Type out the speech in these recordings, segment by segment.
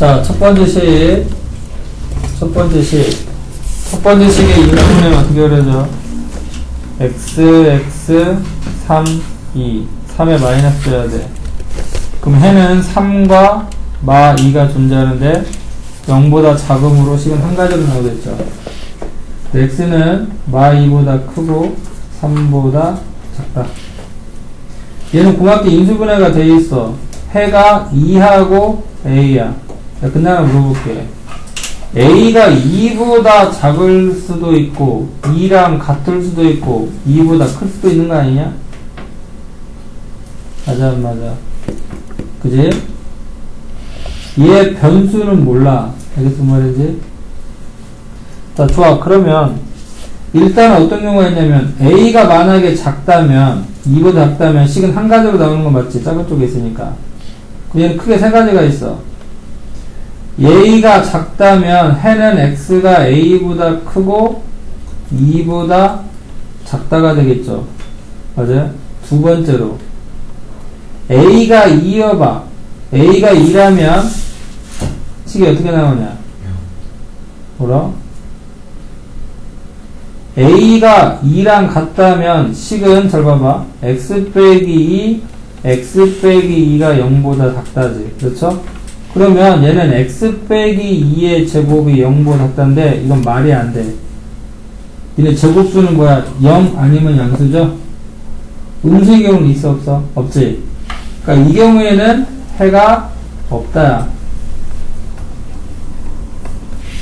자, 첫 번째 식. 첫 번째 식. 첫 번째 식의 인수분해 어떻게 그려져? x, x, 3, 2. 3에 마이너스 줘야 돼. 그럼 해는 3과 마 2가 존재하는데 0보다 작음으로 식은 한 가지로 나오겠죠. x는 마 2보다 크고 3보다 작다. 얘는 고맙게 인수분해가 돼 있어. 해가 2하고 a야. 자, 끝나면 물어볼게. a가 2보다 작을 수도 있고 2랑 같을 수도 있고 2보다 클 수도 있는 거 아니냐? 맞아 안 맞아? 그지? 얘 변수는 몰라. 알겠어 말이지? 자 좋아 그러면 일단 어떤 경우가 있냐면 a가 만약에 작다면 2보다 작다면 식은 한 가지로 나오는 건 맞지? 작은 쪽에 있으니까 얘는 크게 세 가지가 있어 a가 작다면 해는 x가 a보다 크고 2보다 작다가 되겠죠 맞아요? 두 번째로 a가 2여봐 a가 2라면 식이 어떻게 나오냐 뭐라? a가 2랑 같다면 식은 잘 봐봐 x 빼기 2 x 빼기 2가 0보다 작다지 그렇죠? 그러면 얘는 x 빼기 2의 제곱이 0보다 작다인데 이건 말이 안돼 얘네 제곱수는 뭐야 0 아니면 양수죠? 음수의 경우는 있어 없어? 없지 그러니까 이 경우에는 해가 없다야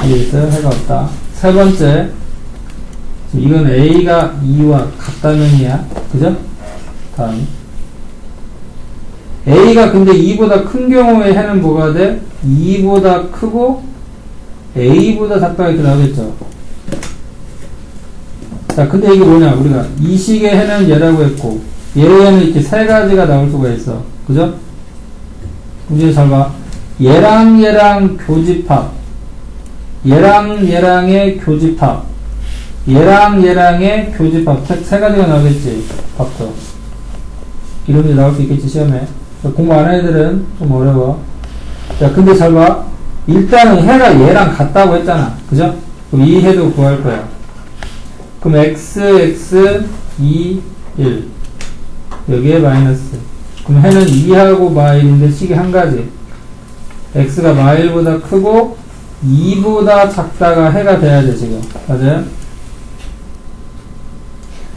이해했어요? 해가 없다 세 번째 이건 A가 2와 같다면이야. 그죠? 다음. A가 근데 2보다 큰 경우에 해는 뭐가 돼? 2보다 크고 A보다 이렇게 나오겠죠. 자, 근데 이게 뭐냐? 우리가 이 식의 해는 얘라고 했고, 얘에는 이렇게 세 가지가 나올 수가 있어. 그죠? 이제 잘 봐. 얘랑 얘랑 교집합. 얘랑 얘랑의 교집합. 얘랑 얘랑의 교집합 세, 세 가지가 나오겠지 밥도 이런 게 나올 수 있겠지 시험에 공부 안 하는 애들은 좀 어려워. 자 근데 잘 봐 일단은 해가 얘랑 같다고 했잖아. 그죠? 그럼 이 해도 구할 거야. 그럼 x x 2 1 여기에 마이너스. 그럼 해는 2하고 마1인데 식이 한 가지. x가 마1보다 크고 2보다 작다가 해가 돼야 돼 지금. 맞아요?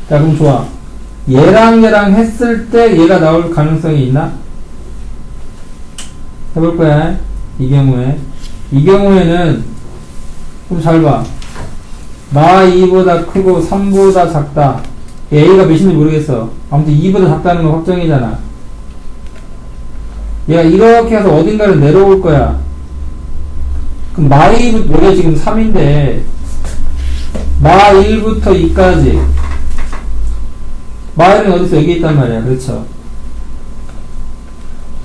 자 그럼 좋아. 얘랑 얘랑 했을 때 얘가 나올 가능성이 있나? 해볼 거야 이 경우에. 이 경우에는 좀 잘봐. 마 2보다 크고 3보다 작다. A가 몇인지 모르겠어. 아무튼 2보다 작다는 건 확정이잖아. 얘가 이렇게 해서 어딘가를 내려올 거야. 그럼 마 2부터 여기가 지금 3인데 마 1부터 2까지. 마을은 어디서 여기 있단 말이야. 그렇죠.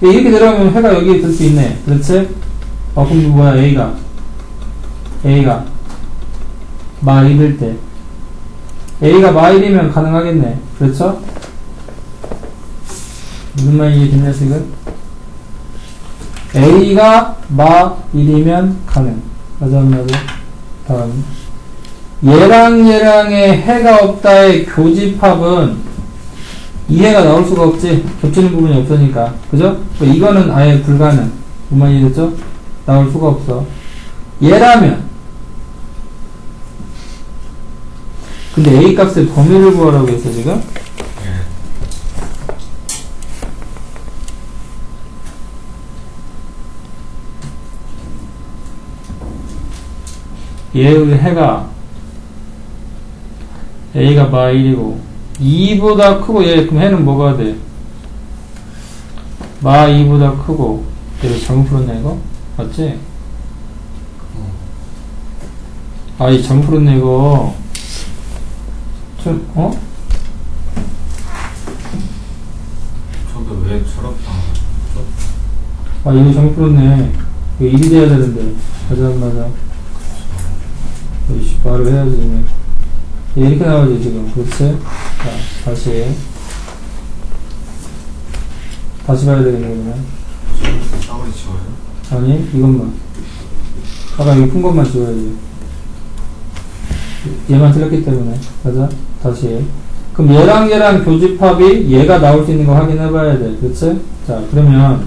이렇게 내려오면 해가 여기 있을 수 있네. 그렇지? 어, 그럼 뭐야, A가. A가. 마1일 때. A가 마1이면 가능하겠네. 그렇죠? 무슨 말인지 됐냐, 지금? A가 마1이면 가능. 맞아, 맞아. 다음. 얘랑 얘랑의 해가 없다의 교집합은 이해가 나올 수가 없지. 겹치는 부분이 없으니까. 그죠? 이거는 아예 불가능. 무슨 이해됐죠? 나올 수가 없어. 얘라면. 근데 A 값의 범위를 구하라고 했어, 지금? 얘의 해가 A가 마 1이고 2보다 크고 얘 그럼 해는 뭐가 돼? 마 2보다 크고 얘를 잘못 풀었네 이거? 맞지? 아이 잘못 풀었네 이거 좀 어? 저도 왜 하죠? 아 이거 잘못 풀었네 이거 1이 돼야 되는데 맞아 맞아 이씨 바로 해야지 얘 이렇게 나오지 지금 그렇지? 자 다시 다시 봐야 되겠네 그러면 싸우리 지워요? 아니 이것만 아까 이거 푼 것만 지워야지. 얘만 틀렸기 때문에. 가자. 다시. 그럼 얘랑 얘랑 교집합이 얘가 나올 수 있는 거 확인해 봐야 돼. 그치? 자, 그러면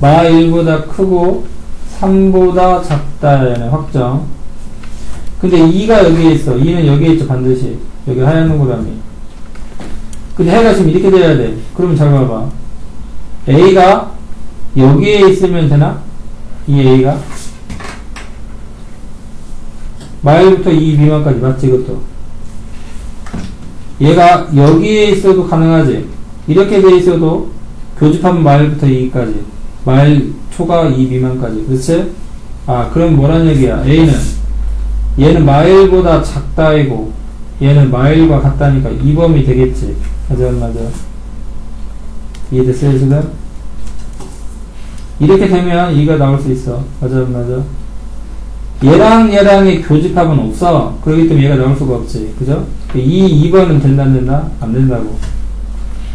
마 1보다 크고 3보다 작다 확정. 근데 2가 여기에 있어. 2는 여기에 있죠, 반드시. 여기 하얀 동그라미. 근데 해가 지금 이렇게 돼야 돼. 그러면 잘 봐봐. A가 여기에 있으면 되나? 이 A가? 마일부터 이 미만까지 맞지, 이것도? 얘가 여기에 있어도 가능하지. 이렇게 돼 있어도 교집합은 마일부터 2까지. 마일 초과 2 미만까지. 그렇지? 아, 그럼 뭐란 얘기야? A는 얘는 마일보다 작다이고 얘는 마일과 같다니까 2범이 되겠지. 맞아, 안 맞아. 이해됐어요, 지금? 이렇게 되면 2가 나올 수 있어. 맞아, 안 맞아? 얘랑 얘랑의 교집합은 없어. 그렇기 때문에 얘가 나올 수가 없지. 그죠? 이 2번은 된다, 안 된다? 안 된다고.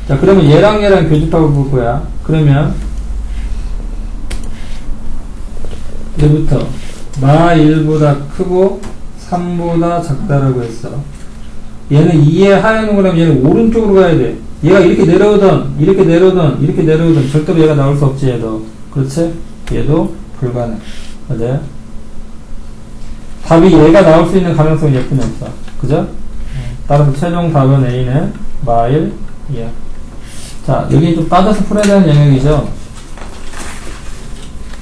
자, 그러면 얘랑 얘랑 교집합을 볼 거야. 그러면, 이제부터, 마 1보다 크고 3보다 작다라고 했어. 얘는 2의 하얀 동그라미 얘는 오른쪽으로 가야 돼. 얘가 이렇게 내려오던, 이렇게 내려오던, 이렇게 내려오던, 절대로 얘가 나올 수 없지, 얘도. 그렇지? 얘도 불가능. 맞아요? 답이 얘가 나올 수 있는 가능성이 예쁘게 없어. 그죠? 따라서 최종 답은 A는 마일, 예. 자, 여기 좀 빠져서 풀어야 되는 영역이죠?